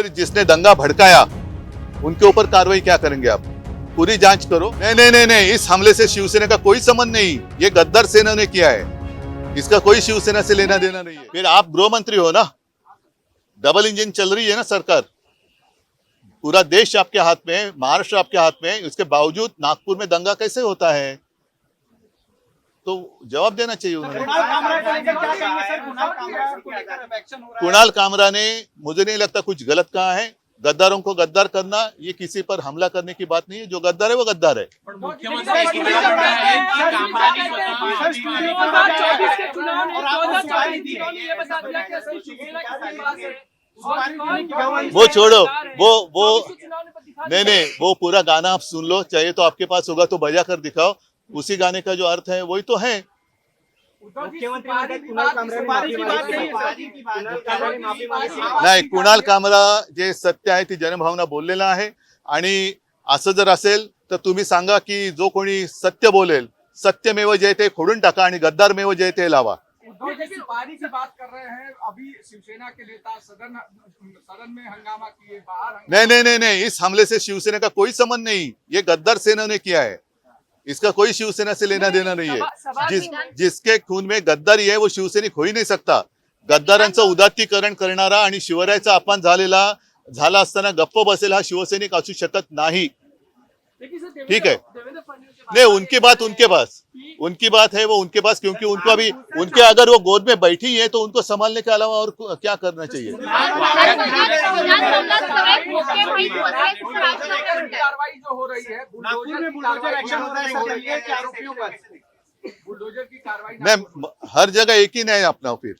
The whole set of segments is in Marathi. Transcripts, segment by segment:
फिर जिसने दंगा भड़काया उनके ऊपर कार्रवाई क्या करेंगे आप? पूरी जाँच करो। नहीं नहीं नहीं नहीं इस हमले से शिवसेना का कोई संबंध नहीं। ये गद्दार सेना ने किया है। इसका कोई शिवसेना से लेना देना नहीं है। फिर आप गृह मंत्री हो ना? डबल इंजन चल रही है ना सरकार? पूरा देश आपके हाथ में है महाराष्ट्र आपके हाथ में है उसके बावजूद नागपुर में दंगा कैसे होता है? तो जवाब देना चाहिए उन्होंने। कुणाल कामरा को लेकर क्या कहेंगे सर कुणाल कामरा को लेकर अब एक्शन हो रहा है। कुणाल कामरा ने मुझे नहीं लगता कुछ गलत कहा है। गद्दारों को गद्दार करना ये किसी पर हमला करने की बात नहीं है। जो गद्दार है वो गद्दार है। पण मुख्यमंत्री एक बात म्हणताय की कामरानी स्वतः सर, माफी स्टूडियो मागितली में आहे. बात और है। आप और आपने उसकी सुपारी दी है। वो छोड़ो वो वो नहीं नहीं वो पूरा गाना आप सुन लो चाहिए तो आपके पास होगा तो बजा कर दिखाओ। उसी गाने का जो अर्थ है वही तो है। नाही कुणाल कामरा जे सत्य आहे ती जनभावना बोललेला आहे. आणि असं जर असेल तर तुम्ही सांगा की जो कोणी सत्य बोलेल सत्यमेव जयते खोडून टाका आणि गद्दारमेव जयते लावा. उद्धव जी सुपारी की बात कर रहे हैं अभी शिवसेना के नेता सदन सदन में हंगामा किए बाहर हंगामा नहीं नहीं नहीं नहीं इस हमले से शिवसेना का कोई संबंध नहीं। ये गद्दार सेना ने किया है। इसका कोई शिवसेना से लेना देना नहीं है। जिस जिसके खून में गद्दारी है वो शिवसैनिक हो ही नहीं सकता। गद्दारांचं उदात्तीकरण करणारा आणि शिवरायाचा अपमान झालेला झाला असताना गप्प बसेल हा शिवसैनिक असू शकत नाही. ठीक है नहीं उनकी बात उनके पास उनकी बात है वो उनके पास क्योंकि उनको अभी उनके अगर वो गोद में बैठी है तो उनको संभालने के अलावा और क्या करना चाहिए कार्रवाई जो हो रही है नागपुर में बुलडोजर एक्शन हो रहा है सर के आरोपियों पर बुलडोजर की कार्रवाई नहीं म- हर जगह एक ही नहीं अपना फिर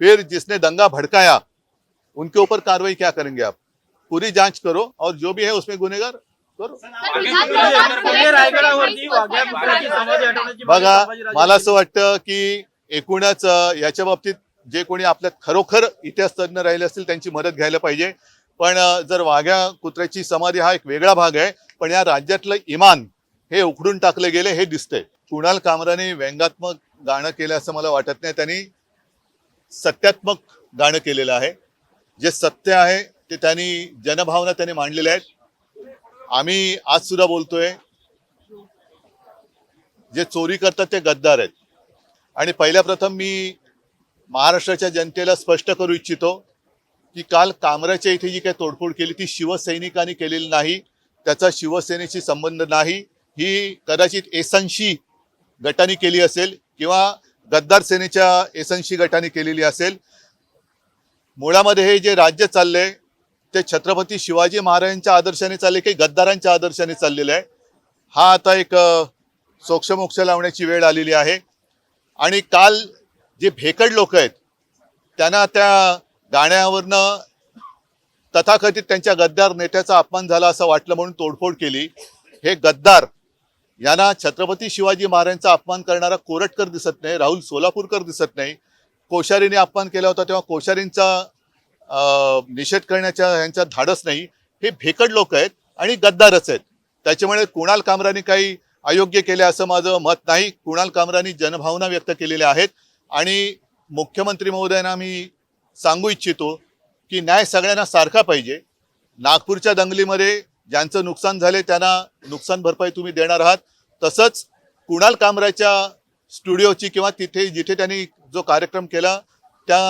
फिर जिसने दंगा भड़काया उनके ऊपर कार्रवाई क्या करेंगे आप पूरी जाँच करो और जो भी है उसमें गुनेगार बघा मला असं वाटतं की एकूणच याच्या बाबतीत जे कोणी आपल्यात खरोखर इतिहास तज्ञ राहिले असतील त्यांची मदत घ्यायला पाहिजे. पण जर वाघ्या कुत्र्याची समाधी हा एक वेगळा भाग आहे पण या राज्यातलं इमान हे उखडून टाकले गेले हे दिसतंय. कुणाल कामराने व्यंगात्मक गाणं केलं असं मला वाटत नाही. त्यांनी सत्यात्मक गाणं केलेलं आहे. जे सत्य आहे ते त्यांनी जनभावना त्यांनी मांडलेल्या आहेत. आम्ही आज सुद्धा बोलतोय जे चोरी करतात ते गद्दार आहेत. आणि पहिल्या प्रथम मी महाराष्ट्राच्या जनतेला स्पष्ट करू इच्छितो की काल कामराच्या इथे जी काही तोडफोड केली ती शिवसैनिकांनी केलेली नाही त्याचा शिवसेनेशी संबंध नाही ही कदाचित एसनशी गटाने केली असेल किंवा गद्दार सेनेच्या एसनशी गटाने केलेली असेल. मुळामध्ये हे जे राज्य चाललंय ते छत्रपती शिवाजी महाराजांच्या आदर्शाने चालले की गद्दारांच्या आदर्शाने चाललेलं आहे. हा आता एक सोक्षमोक्ष लावण्याची वेळ आलेली आहे. आणि काल जे भेकड लोक आहेत त्यांना त्या गाण्यावरनं तथाकथित त्यांच्या गद्दार नेत्याचा अपमान झाला असं वाटलं म्हणून तोडफोड केली. हे गद्दार यांना छत्रपती शिवाजी महाराजांचा अपमान करणारा कोरटकर दिसत नाही राहुल सोलापूरकर दिसत नाही. कोश्यारीने अपमान केला होता तेव्हा कोश्यारींचा निषेध करण्याच्या यांचा धाडस नाही. हे भेकड लोक आहेत आणि गद्दारच आहेत. त्याच्यामुळे कुणाल कामराने काही अयोग्य केले असं माझं मत नाही. कुणाल कामरानी जनभावना व्यक्त केलेल्या आहेत. आणि मुख्यमंत्री महोदयांना मी सांगू इच्छितो की न्याय सगळ्यांना सारखा पाहिजे. नागपूरच्या दंगलीमध्ये ज्यांचं नुकसान झाले त्यांना नुकसान भरपाई तुम्ही देणार आहात. तसंच कुणाल कामराच्या स्टुडिओची किंवा तिथे जिथे त्यांनी जो कार्यक्रम केला त्या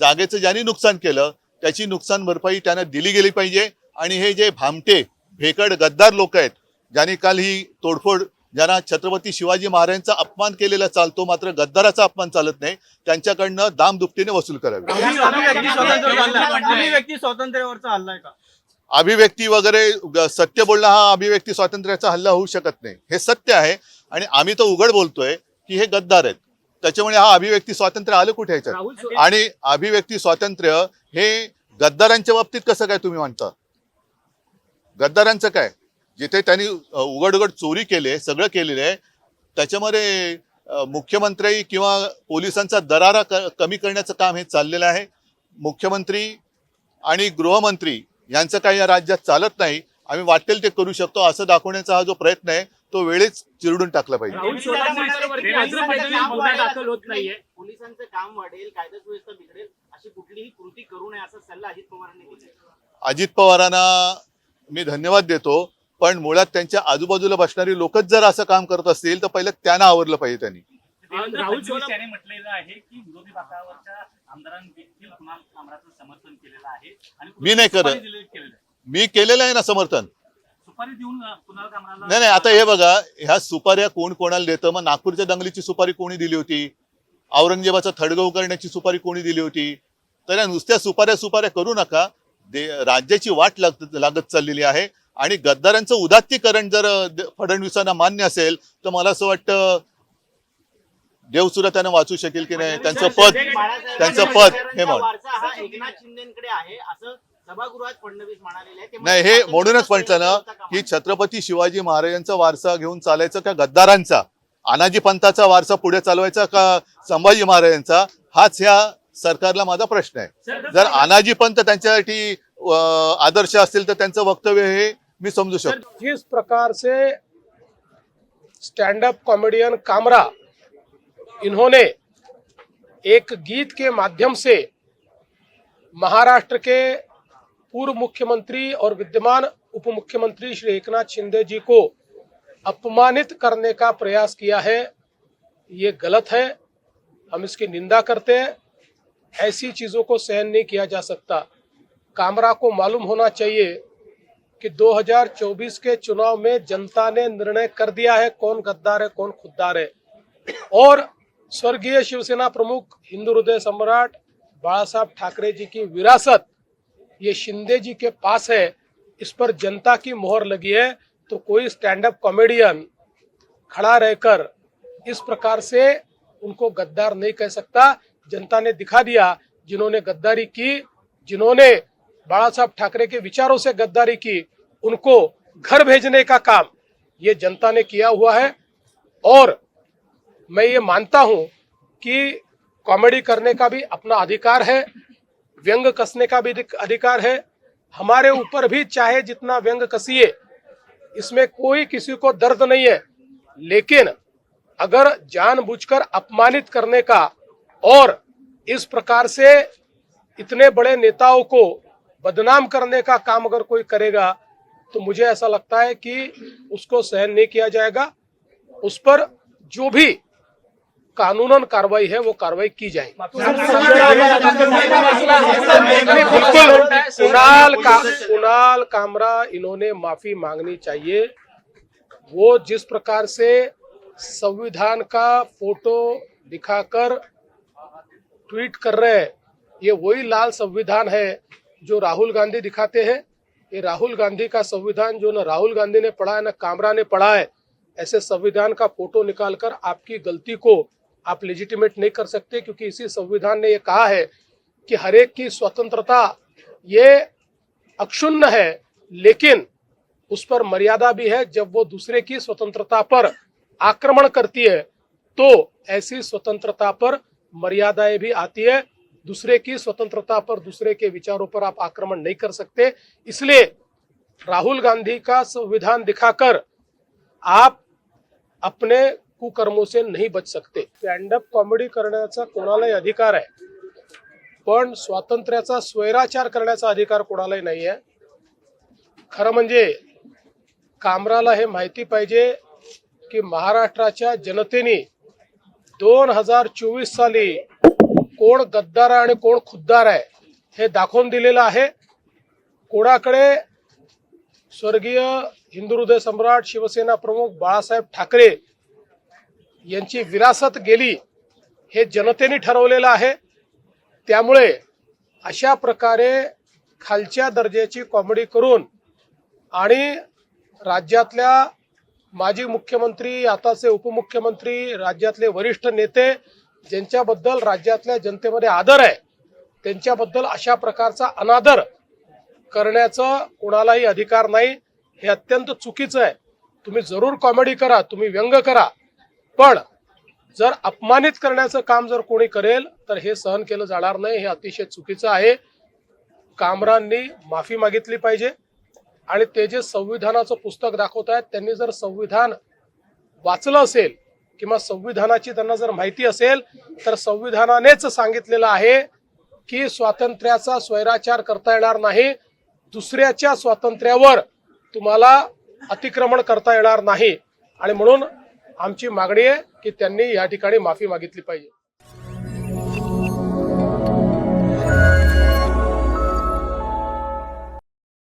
जागेचं ज्यांनी नुकसान केलं त्याची नुकसान भरपाई त्यांना दिली गेली पाहिजे. आणि हे जे भामटे भेकड गद्दार लोक आहेत ज्यांनी काल ही तोडफोड ज्यांना छत्रपती शिवाजी महाराजांचा अपमान केलेला चालतो मात्र गद्दाराचा अपमान चालत नाही त्यांच्याकडनं दाम दुपटीने वसूल करावी. अभिव्यक्ती स्वातंत्र्य हल्ला- अभिव्यक्ती स्वातंत्र्यावरचा हल्ला आहे का? अभिव्यक्ती वगैरे सत्य बोलणं हा अभिव्यक्ती स्वातंत्र्याचा हल्ला होऊ शकत नाही. हे सत्य आहे. आणि आम्ही तर उघड बोलतोय की हे गद्दार आहेत. त्याच्यामुळे हा अभिव्यक्ती स्वातंत्र्य आलं कुठे सो- आणि अभिव्यक्ती स्वातंत्र्य हे गद्दारांच्या बाबतीत कसं काय तुम्ही म्हणता गद्दारांचं काय? जिथे त्यांनी उघड उघड चोरी केली सगळं केलेलं आहे त्याच्यामध्ये मुख्यमंत्री किंवा पोलिसांचा दरारा क- कमी करण्याचं काम हे चाललेलं आहे. मुख्यमंत्री आणि गृहमंत्री यांचं काही या राज्यात चालत नाही. आम्ही वाटेल ते करू शकतो. असं दाखवण्याचा हा जो प्रयत्न आहे तो वेळेच चिरडून टाकला पाहिजे. राहुल सोलापूरवरती देवेंद्र कायदा फडणवीस काम गुन्हा वाढेल. दाखल होत नाहीये. पोलिसांचं काम वाढेल कायदा सुव्यवस्था बिघडेल अशी कुठलीही कृती करू नये असा सल्ला अजित पवारांनी दिला अजित पवारांना मी धन्यवाद देतो पण मुळात त्यांच्या आजूबाजूला बसणारी लोकच जर असं काम करत असतील तर पहिलं त्यांना आवरलं पाहिजे त्यांनी. राहुल यांनी म्हटलेलं आहे की विरोधी पक्षावरच्या आमदारांनी देखील कुणाल कामराचं समर्थन केलेलं आहे आणि मी नाही करत. मी केलेलं आहे ना समर्थन. सुपारी देऊन अं, कुणाल कामराला नाही नाही आता हे बघा ह्या सुपाऱ्या कोण कोणाला देतं? मग नागपूरच्या दंगलीची सुपारी कोणी दिली होती? औरंगजेबाचा थडगव करण्याची सुपारी कोणी दिली होती? तर या नुसत्या सुपाऱ्या सुपाऱ्या करू नका. दे राज्याची वाट लागत लागत चाललेली आहे. आणि गद्दारांचं उदात्तीकरण जर फडणवीसांना मान्य असेल तर मला असं वाटतं देव सुद्धा त्यांना वाचू शकेल की नाही? त्यांचं पद त्यांचं पद हे हा एकनाथ शिंदेकडे आहे असं सभागृहात फडणवीस म्हणालेले आहे ते नाही हे म्हणूनच म्हटलं ना की छत्रपती शिवाजी महाराजांचा वारसा घेऊन चालायचा का गद्दारांचा? अनाजी पंथाचा वारसा पुढे चालवायचा का संभाजी महाराजांचा? हाच ह्या सरकारला माझा प्रश्न आहे. जर अनाजी पंथ त्यांच्यासाठी आदर्श असतील तर त्यांचं वक्तव्य हे मी समजू शकतो. जिस प्रकार से स्टैंड अप कॉमेडियन कामरा इन्होंने एक गीत के माध्यम से महाराष्ट्र के पूर्व मुख्यमंत्री और विद्यमान उप मुख्यमंत्री श्री एकनाथ शिंदे जी को अपमानित करने का प्रयास किया है। ये गलत है। हम इसकी निंदा करते हैं। ऐसी चीज़ों को सहन नहीं किया जा सकता। कामरा को मालूम होना चाहिए कि 2024 के चुनाव में जनता ने निर्णय कर दिया है कौन गद्दार है, कौन खुद्दार है। और स्वर्गीय शिवसेना प्रमुख हिंदू हृदय सम्राट बाला साहब ठाकरे जी की विरासत ये शिंदे जी के पास है, इस पर जनता की मोहर लगी है तो कोई स्टैंड अप कॉमेडियन खड़ा रहकर इस प्रकार से उनको गद्दार नहीं कह सकता। जनता ने दिखा दिया जिन्होंने गद्दारी की, जिन्होंने बाला साहब ठाकरे के विचारों से गद्दारी की, उनको घर भेजने का काम ये जनता ने किया हुआ है। और मैं ये मानता हूँ कि कॉमेडी करने का भी अपना अधिकार है व्यंग कसने का भी अधिकार है। हमारे ऊपर भी चाहे जितना व्यंग कसिए, इसमें कोई किसी को दर्द नहीं है। लेकिन अगर जानबूझकर अपमानित करने का और इस प्रकार से इतने बड़े नेताओं को बदनाम करने का काम अगर कोई करेगा तो मुझे ऐसा लगता है कि उसको सहन नहीं किया जाएगा। उस पर जो भी कानूनन कार्रवाई है वो कार्रवाई की जाएगी। बिल्कुल कुणाल का कुणाल कामरा इन्होंने माफ़ी मांगनी चाहिए। वो जिस प्रकार से संविधान का फ़ोटो दिखाकर ट्वीट कर रहे हैं ये वही लाल संविधान है जो राहुल गांधी दिखाते हैं। ये राहुल गांधी का संविधान जो न राहुल गांधी ने पढ़ा है न कामरा ने पढ़ा है ऐसे संविधान का फ़ोटो निकालकर आपकी गलती को आप लेजिटिमेट नहीं कर सकते, क्योंकि इसी संविधान ने ये कहा है कि हर एक की स्वतंत्रता ये अक्षुण्ण है, लेकिन उस पर मर्यादा भी है, जब वो दूसरे की स्वतंत्रता पर आक्रमण करती है तो ऐसी स्वतंत्रता पर मर्यादाएँ भी आती है। दूसरे की स्वतंत्रता पर दूसरे के विचारों पर आप आक्रमण नहीं कर सकते। इसलिए राहुल गांधी का संविधान दिखाकर आप अपने कुकर्मों से नहीं बच सकते. स्टँडअप कॉमेडी करण्याचा कोणालाही अधिकार आहे. पण स्वातंत्र्याचा स्वैराचार करण्याचा अधिकार कोणालाही नाही आहे खरं म्हणजे कामराला हे माहिती पाहिजे की महाराष्ट्राच्या जनतेने दोन हजार चोवीस साली कोण गद्दार आहे आणि कोण खुद्दार आहे हे दाखवून दिलेलं आहे. कोणाकडे स्वर्गीय हिंदू हृदय सम्राट शिवसेना प्रमुख बाळासाहेब ठाकरे यांची विरासत गेली हे जनतेने ठरवलेलं आहे. त्यामुळे अशा प्रकारे खालच्या दर्जाची कॉमेडी करून आणि राज्यातल्या माजी मुख्यमंत्री आताचे उपमुख्यमंत्री राज्यातले वरिष्ठ नेते ज्यांच्याबद्दल राज्यातल्या जनतेमध्ये आदर आहे त्यांच्याबद्दल अशा प्रकारचा अनादर करण्याचा कोणालाही अधिकार नाही हे अत्यंत चुकीचं आहे. तुम्ही जरूर कॉमेडी करा तुम्ही व्यंग करा. पण जर अपमानित करण्याचं काम जर कोणी करेल तर हे सहन केलं जाणार नाही हे अतिशय चुकीचं आहे. कामरांनी माफी मागितली पाहिजे. आणि ते जे संविधानाचं पुस्तक दाखवत आहेत त्यांनी जर संविधान वाचलं असेल किंवा संविधानाची त्यांना जर माहिती असेल तर संविधानानेच सांगितलेलं आहे की स्वातंत्र्याचा स्वैराचार करता येणार नाही. दुसऱ्याच्या स्वातंत्र्यावर तुम्हाला अतिक्रमण करता येणार नाही. आणि म्हणून आमची मागणी आहे की त्यांनी या ठिकाणी माफी मागितली पाहिजे.